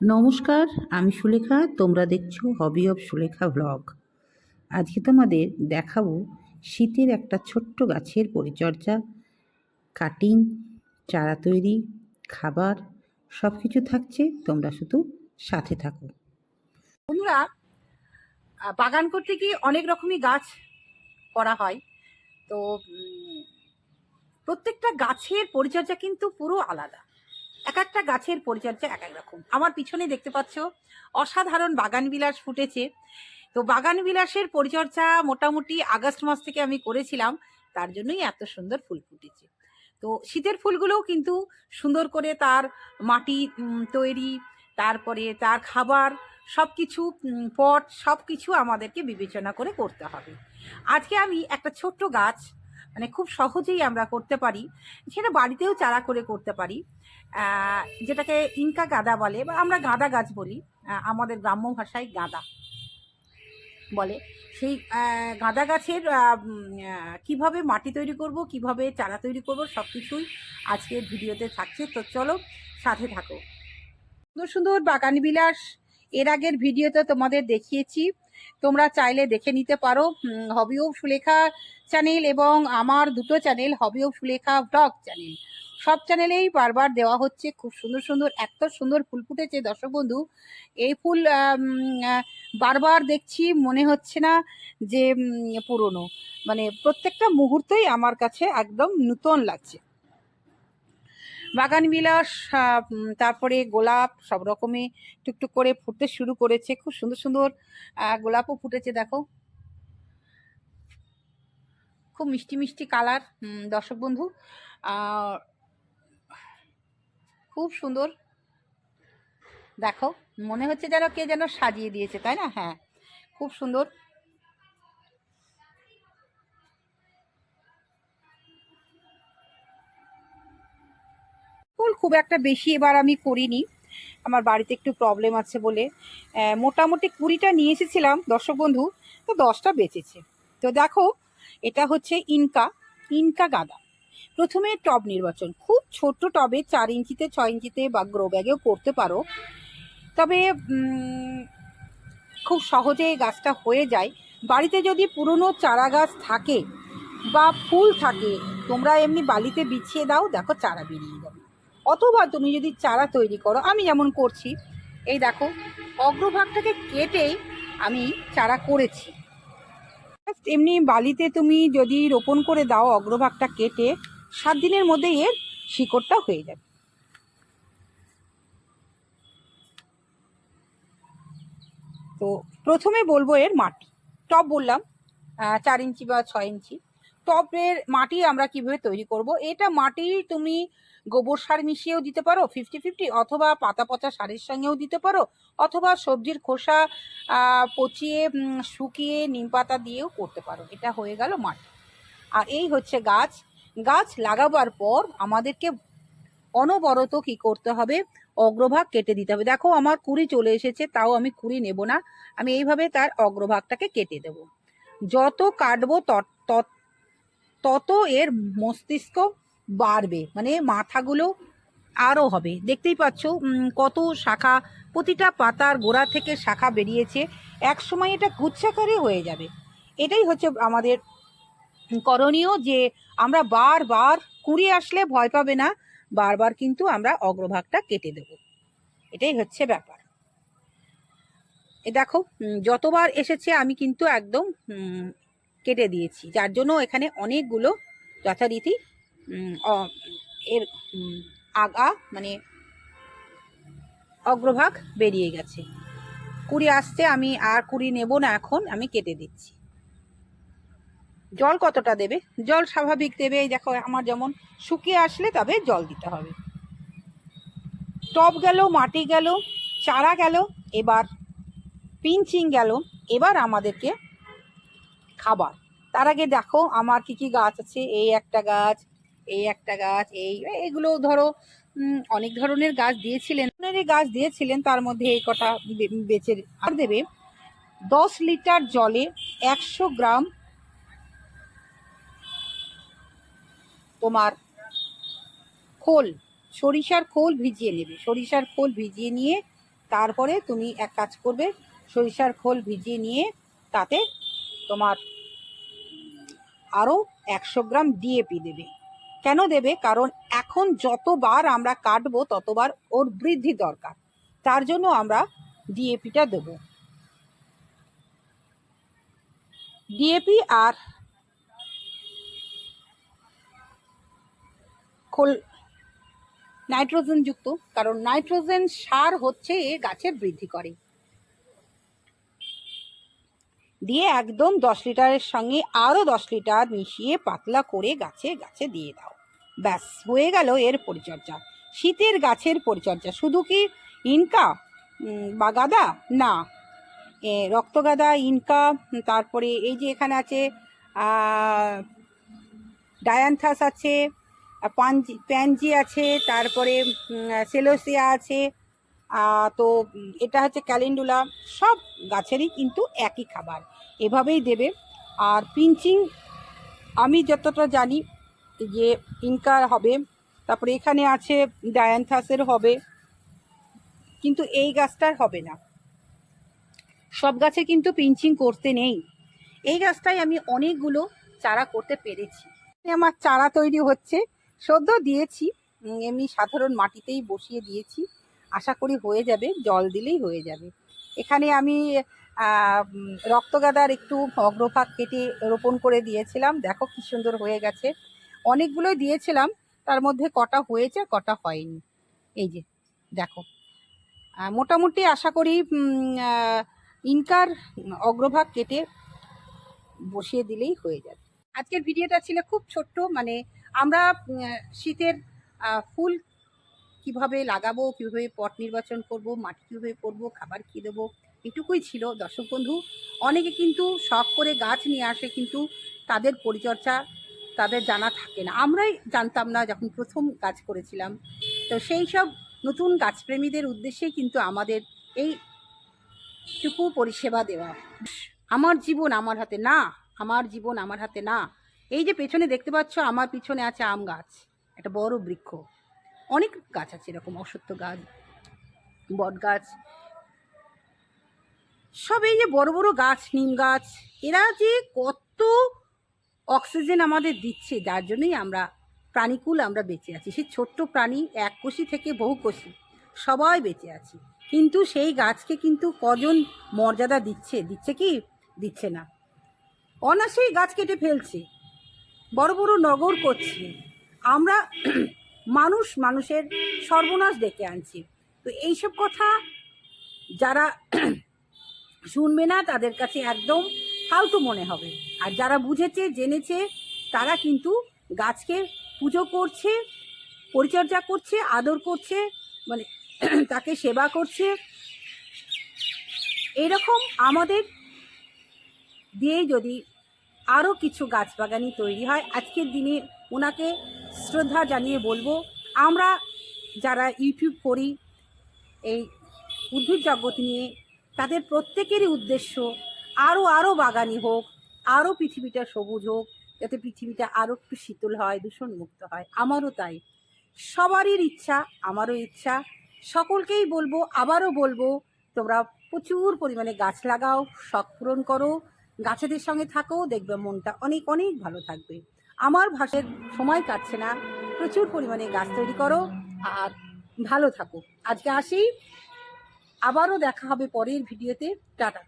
নমস্কার, আমি সুলেখা। তোমরা দেখছ হবি অফ সুলেখা ব্লগ আজকে তোমাদের দেখাবো শীতের একটা ছোট্ট গাছের পরিচর্যা। কাটিং, চারা তৈরি, খাবার সব কিছু থাকছে। তোমরা শুধু সাথে থাকো। বন্ধুরা বাগান করতে গিয়ে অনেক রকমই গাছ করা হয়। তো প্রত্যেকটা গাছের পরিচর্যা কিন্তু পুরো আলাদা। এক একটা গাছের পরিচর্যা এক এক রকম। আমার পিছনে দেখতে পাচ্ছ অসাধারণ বাগান বিলাস ফুটেছে। তো বাগান বিলাসের পরিচর্যা মোটামুটি আগস্ট মাস থেকে আমি করেছিলাম, তার জন্যই এত সুন্দর ফুল ফুটেছে। তো শীতের ফুলগুলোও কিন্তু সুন্দর করে তার মাটি তৈরি, তারপরে তার খাবার সব কিছু পট সব কিছু আমাদেরকে বিবেচনা করে করতে হবে। আজকে আমি একটা ছোট্ট গাছ মানে খুব সহজেই আমরা করতে পারি। সেটা বাড়িতেও চারা করে করতে পারি। যেটাকে ইনকা গাঁদা বলে বা আমরা গাঁদা গাছ বলি। আমাদের গ্রাম্য ভাষায় গাঁদা বলে। সেই গাঁদা গাছের কীভাবে মাটি তৈরি করব, কীভাবে চারা তৈরি করব সব কিছুই আজকের ভিডিওতে থাকছে। তো চলো সাথে থাকো। সুন্দর সুন্দর বাগান বিলাস। এর আগের ভিডিওতে তোমাদের দেখিয়েছি। তোমরা চাইলে দেখে নিতে পারো। হবি অফ সুলেখা চ্যানেল এবং আমার দুটো channel hobby of Sulekha blog channel সব চ্যানেলেই বারবার দেওয়া হচ্ছে। খুব সুন্দর সুন্দর, এত সুন্দর ফুল ফুটেছে দর্শক বন্ধু। এই ফুল বারবার দেখছি, মনে হচ্ছে না যে পুরনো। মানে প্রত্যেকটা মুহূর্তেই আমার কাছে একদম নূতন লাগছে। বাগান বিলাস তারপরে গোলাপ সব রকমই টুকটুক করে ফুটতে শুরু করেছে। খুব সুন্দর সুন্দর গোলাপও ফুটেছে, দেখো। খুব মিষ্টি মিষ্টি কালার দর্শক বন্ধু। খুব সুন্দর। দেখো, মনে হচ্ছে যেন কে যেন সাজিয়ে দিয়েছে, তাই না? হ্যাঁ খুব সুন্দর। ফুল খুব একটা বেশি এবার আমি করিনি। আমার বাড়িতে একটু প্রবলেম আছে বলে। মোটামুটি কুড়িটা নিয়ে এসেছিলাম, দর্শক বন্ধু, তো দশটা বেঁচেছে। তো দেখো, এটা হচ্ছে ইনকা ইনকা গাঁদা। প্রথমে টব নির্বাচন, খুব ছোট্ট টবে চার ইঞ্চিতে, ছয় ইঞ্চিতে বা গ্রো ব্যাগেও করতে পারো। তবে খুব সহজে এই গাছটা হয়ে যায়। বাড়িতে যদি পুরনো চারা গাছ থাকে বা ফুল থাকে, তোমরা এমনি বালিতে বিছিয়ে দাও, দেখো চারা বেরিয়ে যাবে। অথবা তুমি যদি চারা তৈরি করো, আমি যেমন করছি, এই দেখো, অগ্রভাগটাকে কেটেই আমি চারা করেছি। Just এমনি বালিতে তুমি যদি রোপণ করে দাও অগ্রভাগটা কেটে, সাত দিনের মধ্যেই এর শিকড়টা হয়ে যাবে। তো প্রথমে বলব এর মাটি। টব বললাম চার ইঞ্চি বা ছয় ইঞ্চি। টবের মাটি আমরা কীভাবে তৈরি করব? এটা মাটি তুমি গোবর সার মিশিয়েও দিতে পারো ফিফটি ফিফটি অথবা পাতা পচা সারের সঙ্গেও দিতে পারো, অথবা সবজির খোসা পচিয়ে শুকিয়ে নিম পাতা দিয়েও করতে পারো। এটা হয়ে গেল মাটি। আর এই হচ্ছে গাছ। গাছ লাগাবার পর আমাদেরকে অনবরত কি করতে হবে? অগ্রভাগ কেটে দিতে হবে। দেখো, আমার কুড়ি চলে এসেছে, তাও আমি কুড়ি নেব না। আমি এইভাবে তার অগ্রভাগটাকে কেটে দেব। যত কাটবো তত- তত- এর মস্তিষ্ক বাড়বে মানে মাথাগুলো আরও হবে। দেখতেই পাচ্ছ কত শাখা, প্রতিটা পাতার গোড়া থেকে শাখা বেরিয়েছে। এক সময় এটা গুচ্ছাকারে হয়ে যাবে। এটাই হচ্ছে আমাদের করণীয় যে আমরা বারবার কুড়ি আসলে ভয় পাবে না, বারবার কিন্তু আমরা অগ্রভাগটা কেটে দেব। এটাই হচ্ছে ব্যাপার। এ দেখো যতবার এসেছে আমি কিন্তু একদম কেটে দিয়েছি। যার জন্য এখানে অনেকগুলো যথারীতি এর আগা মানে অগ্রভাগ বেরিয়ে গেছে। কুড়ি আসছে, আমি আর কুড়ি নেব না এখন, আমি কেটে দিচ্ছি। জল কতটা দেবে? জল স্বাভাবিক দেবে, এই দেখো, আমার যেমন শুকিয়ে আসলে তবে জল দিতে হবে। টব গেল, মাটি গেল, চারা গেল, এবার পিঞ্চিং গেল, এবার আমাদেরকে খাবার। তার আগে দেখো, আমার কি কি গাছ আছে? এই একটা গাছ, এই একটা গাছ, এই, এগুলো ধরো অনেক ধরনের গাছ দিয়েছিলেন। গাছ দিয়েছিলেন, তার মধ্যে এই কটা বেচে আর দেবে। দশ লিটার জলে একশো গ্রাম তোমার খোল, সরিষার খোল ভিজিয়ে নেবে। সরিষার খোল ভিজিয়ে নিয়ে তারপরে তুমি এক কাজ করবে, সরিষার খোল ভিজিয়ে নিয়ে তাতে তোমার আরও একশো গ্রাম ডিএপি দেবে। কেন দেবে? কারণ এখন যতবার আমরা কাটবো, ততবার ওর বৃদ্ধি দরকার। তার জন্য আমরা ডিএপিটা দেব। ডিএপি আর খোল নাইট্রোজেন যুক্ত। কারণ নাইট্রোজেন সার হচ্ছে এ গাছের বৃদ্ধি করে। দিয়ে একদম দশ লিটারের সঙ্গে আরও দশ লিটার মিশিয়ে পাতলা করে গাছে গাছে দিয়ে দাও। ব্যাস, হয়ে গেল এর পরিচর্যা। শীতের গাছের পরিচর্যা। শুধু কি ইনকা? বা গাদা? না। রক্তগাদা, ইনকা, তারপরে এই যে এখানে আছে ডায়ান্থাস আছে পাঞ্জি, প্যানজি আছে, তারপরে সেলোসিয়া আছে তো এটা হচ্ছে ক্যালেন্ডুলা, সব গাছেরই কিন্তু একই খাবার। এভাবেই দেবে। আর পিঞ্চিং, আমি যতটা জানি যে ইনকার হবে, তারপরে এখানে আছে ডায়ান্থাসের হবে, কিন্তু এই গাছটার হবে না। সব গাছে কিন্তু পিঞ্চিং করতে নেই। এই গাছটাই আমি অনেকগুলো চারা করতে পেরেছি। আমার চারা তৈরি হচ্ছে। সদ্য দিয়েছি এমনি সাধারণ মাটিতেই বসিয়ে দিয়েছি। আশা করি হয়ে যাবে, জল দিলেই হয়ে যাবে। এখানে আমি রক্তগাদার একটু অগ্রভাগ কেটে রোপণ করে দিয়েছিলাম। দেখো কি সুন্দর হয়ে গেছে। অনেকগুলোই দিয়েছিলাম, তার মধ্যে কটা হয়েছে, কটা হয়নি। এই যে, দেখো। মোটামুটি আশা করি ইনকার অগ্রভাগ কেটে বসিয়ে দিলেই হয়ে যাবে। আজকের ভিডিওটা ছিল খুব ছোট্ট মানে আমরা শীতের ফুল কীভাবে লাগাবো, কীভাবে পট নির্বাচন করব, মাটি কীভাবে করব, খাবার কী দেবো, এটুকুই ছিল। দর্শক বন্ধু, অনেকে কিন্তু শখ করে গাছ নিয়ে আসে, কিন্তু তাদের পরিচর্যা তাদের জানা থাকে না। আমরাই জানতাম না যখন প্রথম গাছ করেছিলাম। তো সেই সব নতুন গাছপ্রেমীদের উদ্দেশ্যে কিন্তু আমাদের এইটুকু পরিষেবা দেওয়া। আমার জীবন আমার হাতে না, আমার জীবন আমার হাতে না। এই যে পেছনে দেখতে পাচ্ছ, আমার পিছনে আছে আম গাছ, একটা বড় বৃক্ষ। অনেক গাছ আছে এরকম অসত্য গাছ, বট গাছ। সব এই যে বড় বড় গাছ, নিম গাছ, এরা যে কত অক্সিজেন আমাদের দিচ্ছে, যার জন্যই আমরা প্রাণীকুল আমরা বেঁচে আছি। সেই ছোট্ট প্রাণী এক কোষি থেকে বহু কোষি, সবাই বেঁচে আছি। কিন্তু সেই গাছকে কিন্তু কজন মর্যাদা দিচ্ছে দিচ্ছে কি? দিচ্ছে না। অনাসেই গাছ কেটে ফেলছে, বড় বড় নগর করছে। আমরা মানুষ মানুষের সর্বনাশ ডেকে আনছে। তো এইসব কথা যারা শুনবে না, তাদের কাছে একদম ফালতু মনে হবে। আর যারা বুঝেছে, জেনেছে, তারা কিন্তু গাছকে পুজো করছে, পরিচর্যা করছে, আদর করছে মানে তাকে সেবা করছে। এরকম আমাদের দিয়েই যদি আরও কিছু গাছ বাগানি তৈরি হয়, আজকের দিনে ওনাকে শ্রদ্ধা জানিয়ে বলব, আমরা যারা ইউটিউব করি, এই উদ্ভিদ জগৎ নিয়ে, তাদের প্রত্যেকেরই উদ্দেশ্য আরও আরও বাগানি হোক আরও পৃথিবীটা সবুজ হোক, যাতে পৃথিবীটা আরও একটু শীতল হয়, দূষণমুক্ত হয়। আমারও তাই। সবারই ইচ্ছা, আমারও ইচ্ছা। সকলকেই বলব, আবারও বলব, তোমরা প্রচুর পরিমাণে গাছ লাগাও, শখ পূরণ করো, গাছেদের সঙ্গে থাকো, দেখবে মনটা অনেক অনেক ভালো থাকবে। আমার ভাষের সময় কাটছে না। প্রচুর পরিমাণে গাছ তৈরি করো আর ভালো থাকো। আজকে আসি। আবারও দেখা হবে পরের ভিডিওতে। টাটা।